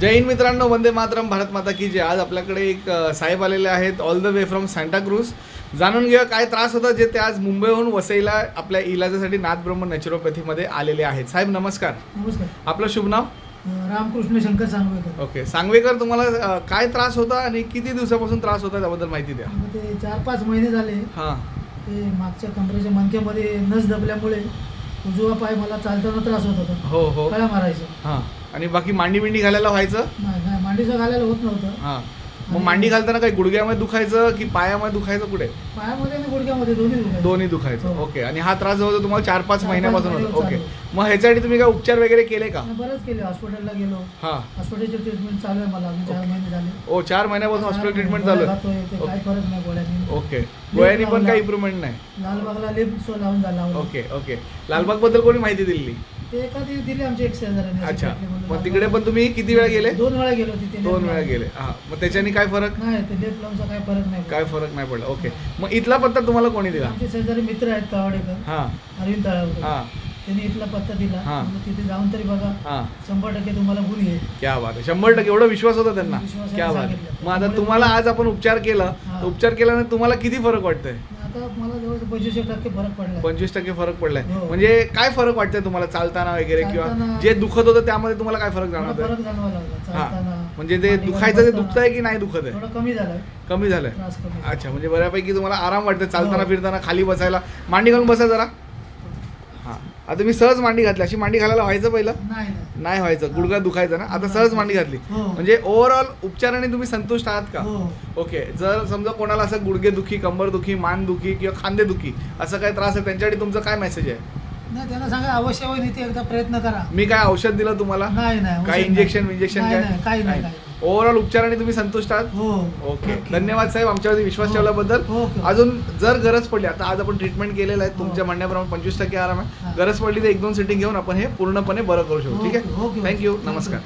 जय हिंद मित्रांनो वंदे मातरम भारत माता की जय. आज आपल्याकडे एक साहेब आलेले आहेत all the way from Santacruz जाणून घेऊया काय त्रास होता जे ते आज मुंबईहून वसईला आपल्या इलाजासाठी नाथ ब्रह्म नॅचरोपॅथीमध्ये आलेले आहेत. साहेब नमस्कार. नमस्कार. आपलं शुभ नाव? रामकृष्ण शंकर सांगवेकर. ओके. सांगवेकर तुम्हाला अ, काय त्रास होता आणि किती दिवसापासून त्रास होता त्याबद्दल माहिती द्या. मग ते चार पाच महिने झाले. हां. ते मागच्या कमरेच्या मणक्यामध्ये नस दबल्यामुळे उजवा पाय मला चालताना त्रास होत होता. हो हो. कळा मारायचं. हां. आणि बाकी मांडी बिंडी घालायला व्हायचं? नाही मांडीचं घालायला होत नव्हतं. हां. मग मांडी घालताना काही गुडघ्यामध्ये दुखायचं की पायामध्ये दुखायचं कुठे? पायामध्ये आणि गुडघ्यामध्ये दोन्ही दुखायचं. दोन्ही दुखायचं. हो. ओके. आणि हा त्रास जवळ तुम्हाला चार पाच चार-पाच महिन्यापासून महिने होता ओके. मग ह्याच्यासाठी तुम्ही काय उपचार वगैरे केले का? बरंच केले. हॉस्पिटलला गेलो. हा. हॉस्पिटलचे ट्रीटमेंट चालू आहे मला. अजून चार महिने झाले. ओ चार महिन्यापासून हॉस्पिटल ट्रीटमेंट चालू ते काही फरक नाही गोळ्यांनी. ओके. गोळ्यांनी पण. काही इम्प्रुव्हमेंट नाही. लालबागला सो लावून झाला. Okay okay. लालबागबद्दल कोणी माहिती दिली? ते दिली एक शेजाऱ्याने अच्छा. अशी म्हणून. मग तिकडे पण तुम्ही किती वेळा गेले? दोन वेळा गेलो तिथे दोन वेळा. गेले. हा. मग त्याच्याने काय फरक? नाही ते लावूनचा काय फरक नाही काय फरक नाही पडला. ओके. मग इथला पत्ता तुम्हाला कोणी दिला? आमचे शेजारी मित्र आहेत कावडेकर हा. अरविंद तळावकर हा. त्यांनी इथला पत्ता दिला. हा. म्हणलं तिथे जाऊन तरी बघा. हा. शंभर टक्के तुम्हाला गुण येईल. क्या बात आहे. शंभर टक्के. एवढा विश्वास होता त्यांना. विश्वासाने क्या बात आहे. सांगितलं. मग आता तुम्हाला आज आपण उपचार केला. हा. तर उपचार केल्याने तुम्हाला किती फरक वाटतंय? आता मला जवळ टक्के फरक पडला पंचवीस टक्के फरक पडलाय. हो. म्हणजे काय फरक वाटतंय तुम्हाला? चालताना वगैरे किंवा चालताना- जे दुखत होतं त्यामध्ये तुम्हाला काय फरक थोडा जाणवतोय फरक जाणवा लागला. हा. चालताना म्हणजे ते दुखायचं ते बसताना. दुखतंय की नाही दुखत आहे थोडं कमी झालाय. कमी झालंय. त्रास कमी झाला. अच्छा म्हणजे बऱ्यापैकी तुम्हाला आराम वाटतंय चालताना हो. फिरताना खाली बसायला. मांडी घालून बसा जरा. आता मी सहज मांडी घातली. अशी मांडी घालायला व्हायचं पहिलं? नाही व्हायचं. गुडघा दुखायचं ना? आता सहज मांडी घातली. हो. म्हणजे ओव्हरऑल उपचाराने तुम्ही संतुष्ट आहात का? हो. ओके. जर समजा कोणाला असं गुडघे दुखी कंबर दुखी मान दुखी किंवा खांदे दुखी असं काही त्रास आहे त्यांच्यासाठी तुमचं काय मेसेज आहे? नाही त्यांना सांगा अवश्य होईल एकदा प्रयत्न करा. मी काय औषध दिलं तुम्हाला? नाही नाही काय औषध इंजेक्शन नाही, काय? काही काही नाही. ओव्हरऑल उपचाराने तुम्ही संतुष्ट आहात हो ओके नक्की. धन्यवाद साहेब आमच्यावरती विश्वास हो. ठेवल्याबद्दल ओके. अजून जर गरज पडली आता आज आपण ट्रीटमेंट केलेलं आहे हो. तुमच्या म्हणण्याप्रमाणे पंचवीस टक्के आराम आहे हा. गरज पडली तर एक दोन सिटिंग घेऊन आपण हे पूर्णपणे बरं करू शकतो ठीक आहे. थँक्यू. नमस्कार